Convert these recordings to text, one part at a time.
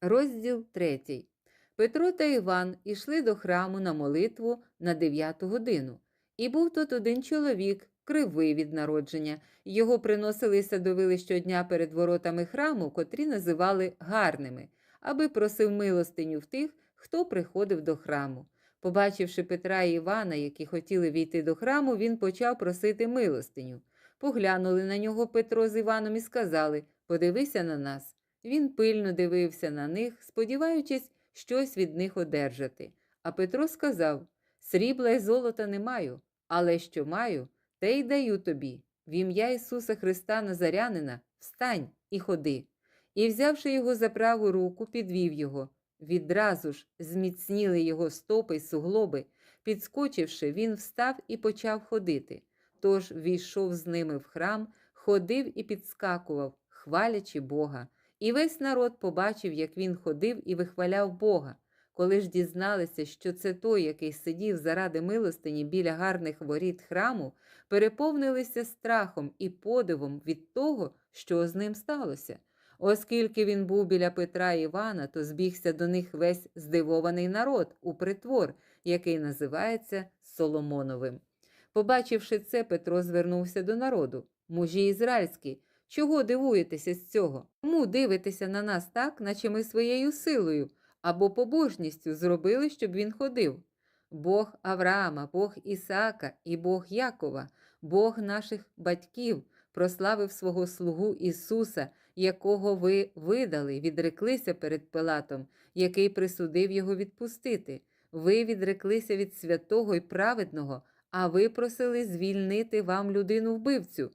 Розділ 3. Петро та Іван ішли до храму на молитву на дев'яту годину. І був тут один чоловік, кривий від народження. Його приносили садовили щодня перед воротами храму, котрі називали гарними, аби просив милостиню в тих, хто приходив до храму. Побачивши Петра і Івана, які хотіли війти до храму, він почав просити милостиню. Поглянули на нього Петро з Іваном і сказали Подивися на нас. Він пильно дивився на них, сподіваючись щось від них одержати. А Петро сказав Срібла й золота не маю, але що маю, те й даю тобі. В ім'я Ісуса Христа Назарянина встань і ходи. І, взявши його за праву руку, підвів його. Відразу ж зміцніли його стопи й суглоби. Підскочивши, він встав і почав ходити. Тож війшов з ними в храм, ходив і підскакував, хвалячи Бога. І весь народ побачив, як він ходив і вихваляв Бога. Коли ж дізналися, що це той, який сидів заради милостині біля гарних воріт храму, переповнилися страхом і подивом від того, що з ним сталося. Оскільки він був біля Петра і Івана, то збігся до них весь здивований народ у притвор, який називається Соломоновим. Побачивши це, Петро звернувся до народу. Мужі ізраїльські, чого дивуєтеся з цього? Чому дивитеся на нас так, наче ми своєю силою або побожністю зробили, щоб він ходив? Бог Авраама, Бог Ісаака і Бог Якова, Бог наших батьків, прославив свого слугу Ісуса, якого ви видали, відреклися перед Пилатом, який присудив його відпустити. Ви відреклися від святого і праведного, а ви просили звільнити вам людину вбивцю.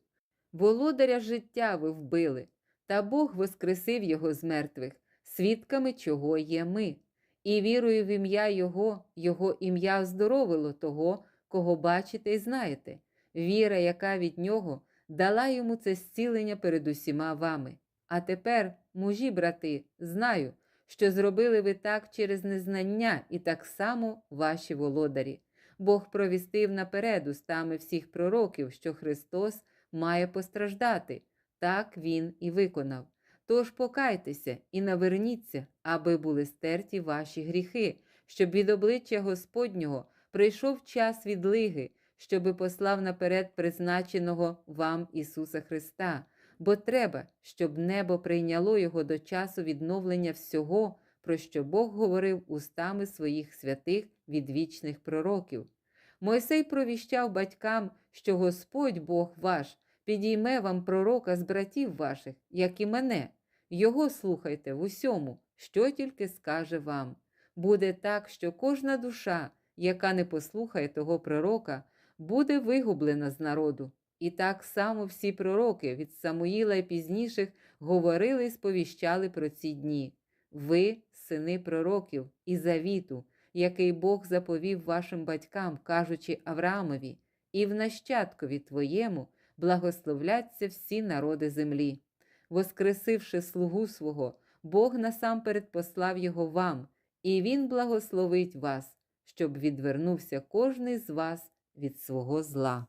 Володаря життя ви вбили, та Бог воскресив його з мертвих, свідками чого є ми. І вірою в ім'я Його, Його ім'я оздоровило того, кого бачите і знаєте. Віра, яка від нього, дала йому це зцілення перед усіма вами. А тепер, мужі, брати, знаю, що зробили ви так через незнання і так само ваші володарі. Бог провістив наперед устами всіх пророків, що Христос має постраждати. Так Він і виконав. Тож покайтеся і наверніться, аби були стерті ваші гріхи, щоб від обличчя Господнього прийшов час відлиги, щоби послав наперед призначеного вам Ісуса Христа, бо треба, щоб небо прийняло Його до часу відновлення всього, про що Бог говорив устами своїх святих відвічних пророків. Мойсей провіщав батькам, що Господь Бог ваш підійме вам пророка з братів ваших, як і мене. Його слухайте в усьому, що тільки скаже вам. Буде так, що кожна душа, яка не послухає того пророка, буде вигублена з народу. І так само всі пророки від Самуїла і пізніших говорили і сповіщали про ці дні. Ви, сини пророків, і завіту, який Бог заповів вашим батькам, кажучи Авраамові, і в нащадкові твоєму благословляться всі народи землі. Воскресивши слугу свого, Бог насамперед послав його вам, і Він благословить вас, щоб відвернувся кожний з вас від свого зла.